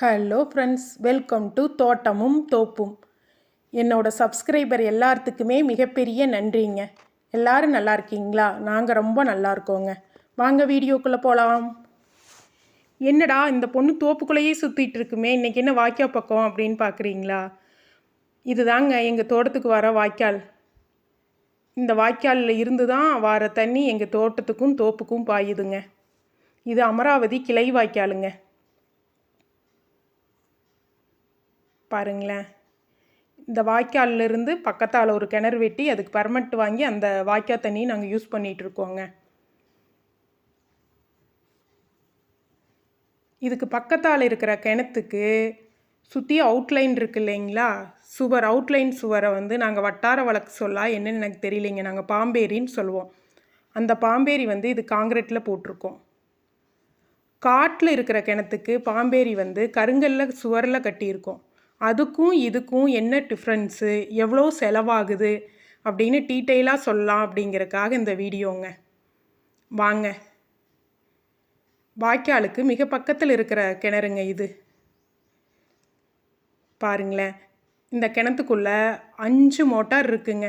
Hello friends welcome to தோட்டமும் தோப்பும் என்னோட சப்ஸ்கிரைபர் எல்லாத்துக்குமே மிகப்பெரிய நன்றிங்க. எல்லாரும் நல்லா இருக்கீங்களா? நாங்கள் ரொம்ப நல்லா இருக்கோங்க. வாங்க வீடியோக்குள்ளே போகலாம் என்னடா இந்த பொண்ணு தோப்புக்குள்ளேயே சுற்றிட்டு இருக்குமே. இன்றைக்கி என்ன வாய்க்கால் பக்கம் அப்படின்னு பார்க்குறீங்களா இதுதாங்க எங்கள் தோட்டத்துக்கு வர வாய்க்கால். இந்த வாய்க்காலில் இருந்து தான் வர தண்ணி எங்கள் தோட்டத்துக்கும் தோப்புக்கும் பாயுதுங்க. இது அமராவதி கிளை வாய்க்காலுங்க. பாருங்களேன். இந்த வாய்க்காலிலிருந்து பக்கத்தால் ஒரு கிணறு வெட்டி அதுக்கு பர்மனெண்ட் வாங்கி அந்த வாய்க்கால் தண்ணியை நாங்கள் யூஸ் பண்ணிகிட்ருக்கோங்க இதுக்கு பக்கத்தால் இருக்கிற கிணத்துக்கு சுற்றி அவுட்லைன் இருக்கு இல்லைங்களா? சுவர் அவுட்லைன் சுவரை வந்து நாங்கள் வட்டார வழக்கு சொல்லா என்னென்னு எனக்கு தெரியலைங்க. நாங்கள் பாம்பேரின்னு சொல்லுவோம். அந்த பாம்பேரி வந்து இது காங்கிரீட்டில் போட்டிருக்கோம். காட்டில் இருக்கிற கிணத்துக்கு பாம்பேரி வந்து கருங்கல்ல சுவரில் கட்டியிருக்கோம். அதுக்கும் இதுக்கும் என்ன டிஃப்ரென்ஸு எவ்வளோ செலவாகுது? அப்படின்னு டீட்டெயிலாக சொல்லலாம் அப்படிங்கிறக்காக இந்த வீடியோங்க. வாங்க. வாய்க்காலுக்கு மிக பக்கத்தில் இருக்கிற கிணறுங்க இது. பாருங்களேன். இந்த கிணத்துக்குள்ளே அஞ்சு மோட்டார் இருக்குங்க.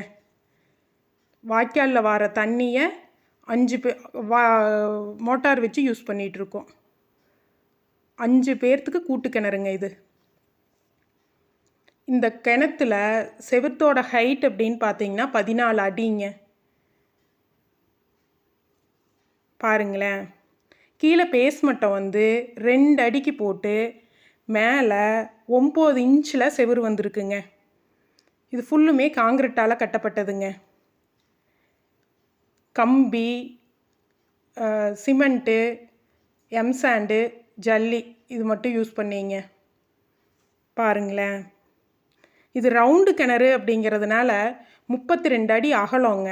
வாய்க்காலில் வர தண்ணியை அஞ்சு பே வா மோட்டார் வச்சு யூஸ் பண்ணிகிட்ருக்கோம் அஞ்சு பேர்த்துக்கு கூட்டு கிணறுங்க இது. இந்த கிணத்துல செவத்தோட ஹைட் அப்படின்னு பார்த்தீங்கன்னா பதினாலு அடிங்க. பாருங்களேன். கீழே பேஸ்மட்டம் வந்து ரெண்டு அடிக்கு போட்டு மேலே ஒம்பது இன்ச்சில் செவுரு வந்திருக்குங்க. இது ஃபுல்லுமே காங்கிரட்டால் கட்டப்பட்டதுங்க. கம்பி சிமெண்ட்டு எம்சாண்டு ஜல்லி இது மட்டும் யூஸ் பண்ணிங்க. பாருங்களேன். இது ரவுண்டு கிணறு அப்படிங்கிறதுனால முப்பத்தி ரெண்டு அடி அகலங்க.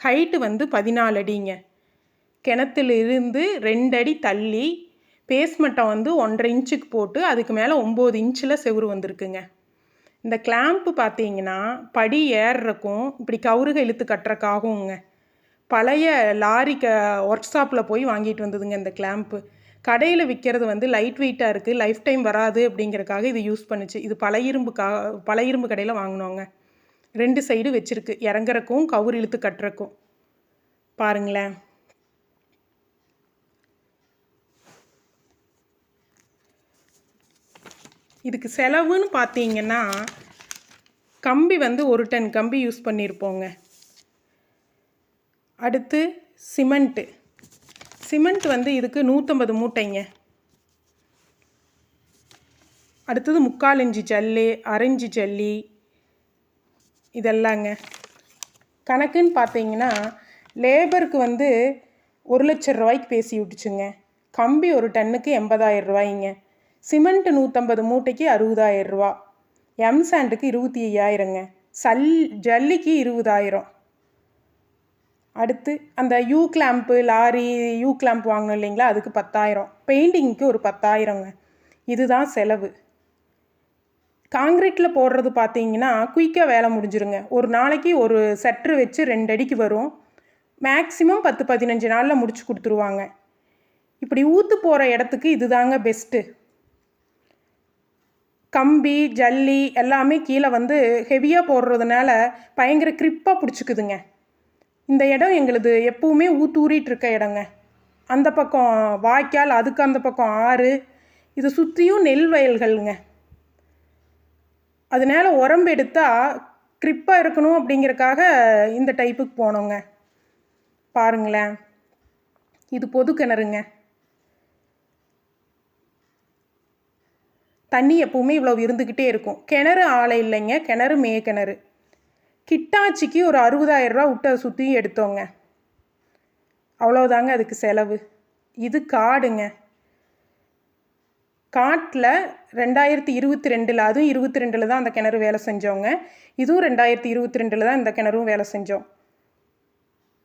ஹைட்டு வந்து பதினாலு அடிங்க. கிணத்துல இருந்து ரெண்டு அடி தள்ளி பேஸ்மட்டம் வந்து ஒன்றரை இன்ச்சுக்கு போட்டு அதுக்கு மேலே ஒம்பது இன்ச்சில் செவுரு வந்திருக்குங்க. இந்த கிளாம்ப்பு பார்த்தீங்கன்னா படி ஏறுறக்கும் இப்படி கவுருக இழுத்து கட்டுறக்காகுங்க. பழைய லாரி க ஒர்க் ஷாப்பில் போய் வாங்கிட்டு வந்ததுங்க இந்த கிளாம்ப்பு கடையில் விற்கிறது வந்து லைட் வெயிட்டாக இருக்குது லைஃப் டைம் வராது அப்படிங்கிறக்காக இது யூஸ் பண்ணுச்சு. இது பழைய இரும்பு கா பழைய இரும்பு கடையில் வாங்கினோங்க ரெண்டு சைடு வச்சுருக்கு. இறங்குறக்கும் கவுர் இழுத்து கட்டுறக்கும். பாருங்களேன். இதுக்கு செலவுன்னு பார்த்தீங்கன்னா கம்பி வந்து ஒரு டன் கம்பி யூஸ் பண்ணியிருப்போங்க அடுத்து சிமெண்ட்டு. சிமெண்ட் வந்து இதுக்கு நூற்றம்பது மூட்டைங்க. அடுத்தது முக்கால் இஞ்சி ஜல்லி அரைஞ்சி ஜல்லி இதெல்லாங்க. கணக்குன்னு பார்த்தீங்கன்னா லேபருக்கு வந்து ஒரு லட்சம் ரூபாய்க்கு பேசி விட்டுச்சுங்க. கம்பி ஒரு டன்னுக்கு எண்பதாயிரம் ரூபாய்ங்க. சிமெண்ட் நூற்றம்பது மூட்டைக்கு அறுபதாயிரம் ரூபா. எம் சாண்டுக்கு இருபத்தி ஐயாயிரங்க. சல் ஜல்லிக்கு இருபதாயிரம். அடுத்து அந்த U clamp lorry U clamp வாங்கணும் இல்லைங்களா? அதுக்கு பத்தாயிரம். பெயிண்டிங்க்கு ஒரு பத்தாயிரங்க. இதுதான் செலவு. காங்கிரீட்டில் போடுறது பார்த்தீங்கன்னா குயிக்காக வேலை முடிஞ்சிருங்க. ஒரு நாளைக்கு ஒரு செட்ரு வச்சு ரெண்டு அடிக்கு வரும். மேக்ஸிமம் பத்து பதினஞ்சு நாளில் முடிச்சு கொடுத்துருவாங்க. இப்படி ஊற்று போகிற இடத்துக்கு இதுதாங்க பெஸ்ட்டு கம்பி ஜல்லி எல்லாமே கீழே வந்து ஹெவியாக போடுறதுனால பயங்கர கிரிப்பாக பிடிச்சிக்குதுங்க. இந்த இடம் எங்களுது எப்பவுமே ஊத்தூறிட்டு இருக்க இடங்க. அந்த பக்கம் வாய்க்கால் அதுக்கு அந்த பக்கம் ஆறு. இதை சுற்றியும் நெல் வயல்கள்ங்க. அதனால உரம்பு எடுத்தால் கிரிப்பாக இருக்கணும் அப்படிங்கிறக்காக இந்த டைப்புக்கு போனோங்க. பாருங்களேன். இது பொது கிணறுங்க. தண்ணி எப்பவுமே இவ்வளோ இருந்துக்கிட்டே இருக்கும். கிணறு ஆளை இல்லைங்க. கிணறு மே கிணறு கிட்டாச்சிக்கு ஒரு அறுபதாயிரம் ரூபா விட்டு சுற்றியும் எடுத்தோங்க. அவ்வளோதாங்க அதுக்கு செலவு. இது காடுங்க. காட்டில் ரெண்டாயிரத்தி இருபத்தி ரெண்டில் அதுவும் இருபத்தி ரெண்டில் தான் அந்த கிணறு வேலை செஞ்சோங்க இதுவும் ரெண்டாயிரத்தி இருபத்தி ரெண்டில் தான் இந்த கிணறும் வேலை செஞ்சோம்.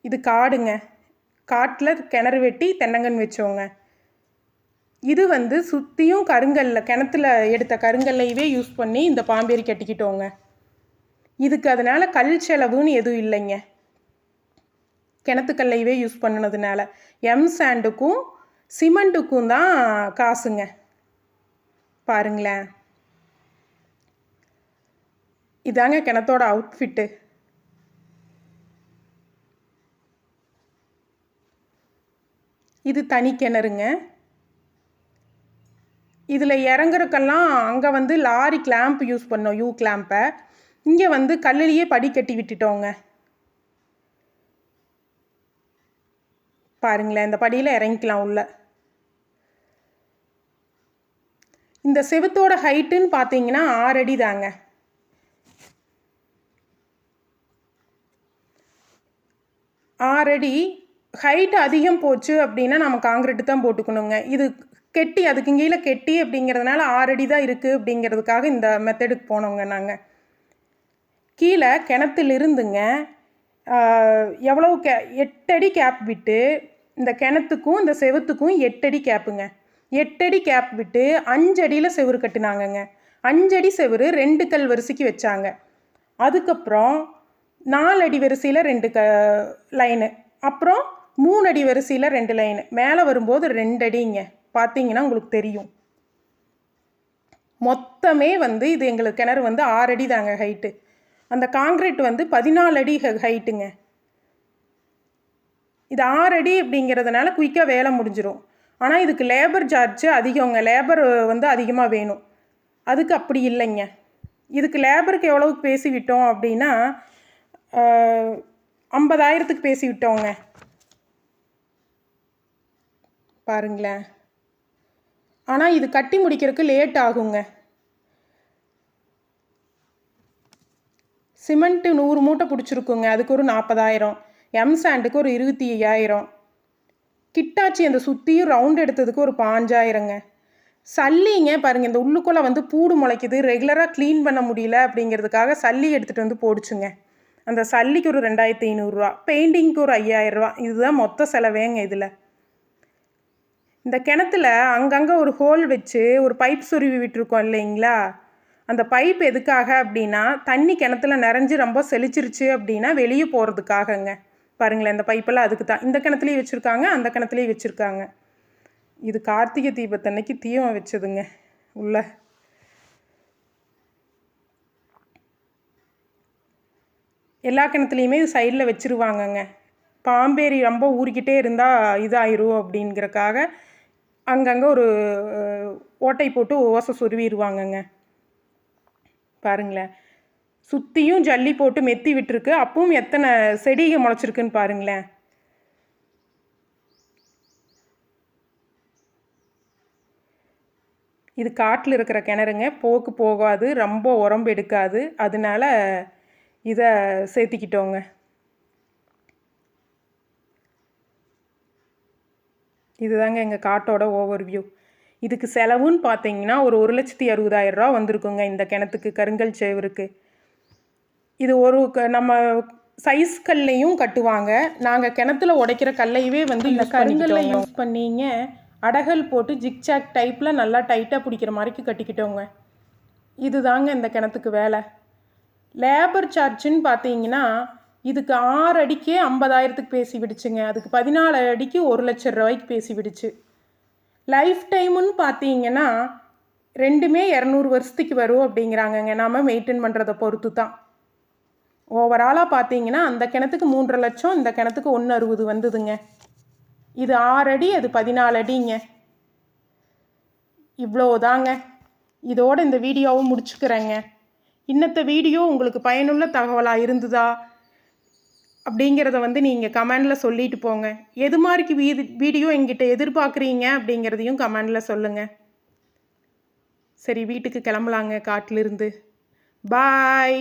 இது காடுங்க. காட்டில் கிணறு வெட்டி தென்னங்கன் வச்சோங்க. இது வந்து சுற்றியும் கருங்கல்ல கிணத்துல எடுத்த கருங்கல்லையவே யூஸ் பண்ணி இந்த பாம்பேரி கட்டிக்கிட்டோங்க. இதுக்கு அதனால் கல் செலவுன்னு எதுவும் இல்லைங்க. கிணத்துக்கல்லையவே யூஸ் பண்ணினதுனால. எம் சாண்டுக்கும் சிமெண்ட்டுக்கும் தான் காசுங்க. பாருங்களேன். இதாங்க கிணத்தோட அவுட்ஃபிட்டு இது தனி கிணறுங்க. இதில் இறங்குறக்கெல்லாம் அங்கே வந்து லாரி கிளாம்ப் யூஸ் பண்ணோம். யூ கிளாம்பை இங்கே வந்து கல்லுலேயே படி கட்டி விட்டுட்டோங்க. பாருங்களேன் இந்த படியில் இறங்கிக்கலாம் உள்ள. இந்த செவுத்தோட ஹைட்டுன்னு பார்த்தீங்கன்னா ஆறு அடி தாங்க. ஆறடி ஹைட் அதிகம் போச்சு அப்படின்னா நம்ம காங்கிரீட் தான் போட்டுக்கணுங்க. இது கெட்டி அதுக்கு கீழே கெட்டி அப்படிங்கிறதுனால ஆறடி தான் இருக்குது அப்படிங்கிறதுக்காக இந்த மெத்தடுக்கு போனோங்க நாங்கள் கீழே கிணத்துலிருந்துங்க எவ்வளோ கே எட்டடி கேப் விட்டு இந்த கிணத்துக்கும் இந்த செவுத்துக்கும் எட்டடி கேப்புங்க. எட்டடி கேப் விட்டு அஞ்சடியில் செவுரு கட்டினாங்கங்க. அஞ்சடி செவுரு ரெண்டு கல் வரிசைக்கு வச்சாங்க. அதுக்கப்புறம் நாலடி வரிசையில் ரெண்டு க லைனு. அப்புறம் மூணு அடி வரிசையில் ரெண்டு லைனு. மேலே வரும்போது ரெண்டு அடிங்க பார்த்தீங்கன்னா உங்களுக்கு தெரியும். மொத்தமே வந்து இது எங்களுக்கு கிணறு வந்து ஆறடி தாங்க ஹைட்டு. அந்த காங்கிரீட் வந்து பதினாலு அடி ஹைட்டுங்க இது ஆறு அடி அப்படிங்கிறதுனால குயிக்காக வேலை முடிஞ்சிடும் ஆனால் இதுக்கு லேபர் சார்ஜ் அதிகங்க. லேபர் வந்து அதிகமாக வேணும். அதுக்கு அப்படி இல்லைங்க. இதுக்கு லேபருக்கு எவ்வளவுக்கு பேசிவிட்டோம் அப்படின்னா ஐம்பதாயிரத்துக்கு பேசி விட்டோங்க பாருங்களேன். ஆனால் இது கட்டி முடிக்கிறதுக்கு லேட் ஆகுங்க. சிமெண்ட்டு நூறு மூட்டை பிடிச்சிருக்குங்க. அதுக்கு ஒரு நாற்பதாயிரம். எம் சாண்டுக்கு ஒரு இருபத்தி ஐயாயிரம். கிட்டாச்சி அந்த சுற்றியும் ரவுண்ட் எடுத்ததுக்கு ஒரு பாஞ்சாயிரங்க. சல்லிங்க பாருங்கள் இந்த உள்ளுக்குள்ளே வந்து பூடு முளைக்குது. ரெகுலராக க்ளீன் பண்ண முடியல அப்படிங்கிறதுக்காக சல்லி எடுத்துகிட்டு வந்து போடுச்சுங்க. அந்த சல்லிக்கு ஒரு ரெண்டாயிரத்தி ஐநூறுரூவா பெயிண்டிங்க்கு ஒரு ஐயாயிரரூவா. இதுதான் மொத்த செலவேங்க இதில். இந்த கிணத்துல அங்கங்கே ஒரு ஹோல் வச்சு ஒரு பைப் சொருவி விட்டுருக்கோம் இல்லைங்களா? அந்த பைப் எதுக்காக அப்படின்னா தண்ணி கிணத்துல நிறைஞ்சு ரொம்ப செழிச்சிருச்சு அப்படின்னா வெளியே போகிறதுக்காகங்க பாருங்களேன் இந்த பைப்பெல்லாம் அதுக்கு தான் இந்த கிணத்துலேயும் வச்சுருக்காங்க அந்த கிணத்துலேயும் வச்சுருக்காங்க. இது கார்த்திகை தீபத்தன்னைக்கு தீபம் வச்சதுங்க உள்ள. எல்லா கிணத்துலையுமே இது சைடில் வச்சுருவாங்கங்க. பாம்பேரி ரொம்ப ஊறிக்கிட்டே இருந்தால் இதாயிரும் அப்படிங்கிறக்காக அங்கங்கே ஒரு ஓட்டை போட்டு ஓசை சொருவிடுவாங்கங்க பாருங்களேன். சுற்றியும் ஜல்லி போட்டு மெத்தி விட்டுருக்கு. அப்பவும் எத்தனை செடிகள் முளைச்சிருக்குன்னு பாருங்களேன். இது காட்டில் இருக்கிற கிணறுங்க. போக்கு போகாது. ரொம்ப உரம்பு எடுக்காது. அதனால இதை சேர்த்திக்கிட்டோங்க. இதுதாங்க எங்கள் காட்டோட ஓவர் வியூ இதுக்கு செலவுன்னு பார்த்தீங்கன்னா ஒரு ஒரு லட்சத்தி அறுபதாயிரம் ரூபா வந்திருக்குங்க இந்த கிணத்துக்கு கருங்கல் சேவருக்கு. இது ஒரு க நம்ம சைஸ் கல்லையும் கட்டுவாங்க. நாங்கள் கிணத்துல உடைக்கிற கல்லையவே வந்து இந்த கருங்கல்ல யூஸ் பண்ணிங்க அடகல் போட்டு ஜிக்சாக் டைப்பில் நல்லா டைட்டாக பிடிக்கிற மாதிரிக்கு கட்டிக்கிட்டோங்க. இதுதாங்க இந்த கிணத்துக்கு வேலை. லேபர் சார்ஜுன்னு பார்த்தீங்கன்னா இதுக்கு ஆறு அடிக்கே ஐம்பதாயிரத்துக்கு பேசி விடுச்சுங்க அதுக்கு பதினாலு அடிக்கு ஒரு லட்ச ரூபாய்க்கு பேசி விடுச்சு லைஃப் டைமுன்னு பார்த்தீங்கன்னா ரெண்டுமே இரநூறு வருஷத்துக்கு வரும் அப்படிங்கிறாங்கங்க. நாம் மெயின்டைன் பண்ணுறதை பொறுத்து தான். ஓவராலாக பார்த்தீங்கன்னா அந்த கிணத்துக்கு மூன்றரை லட்சம் இந்த கிணத்துக்கு ஒன்று அறுபது வந்ததுங்க. இது ஆறு அடி அது பதினாலு அடிங்க. இவ்வளோதாங்க இதோட இந்த வீடியோவும் முடிச்சுக்கிறேங்க. இன்னத்த வீடியோ உங்களுக்கு பயனுள்ள தகவலாக இருந்ததா? அப்படிங்கிறத வந்து நீங்கள் கமெண்டில் சொல்லிட்டு போங்க. எது மாதிரிக்கு வீதி வீடியோ எங்கிட்ட எதிர்பார்க்குறீங்க அப்படிங்கிறதையும் கமெண்டில் சொல்லுங்கள் சரி வீட்டுக்கு கிளம்பலாங்க காட்டிலிருந்து. பாய்.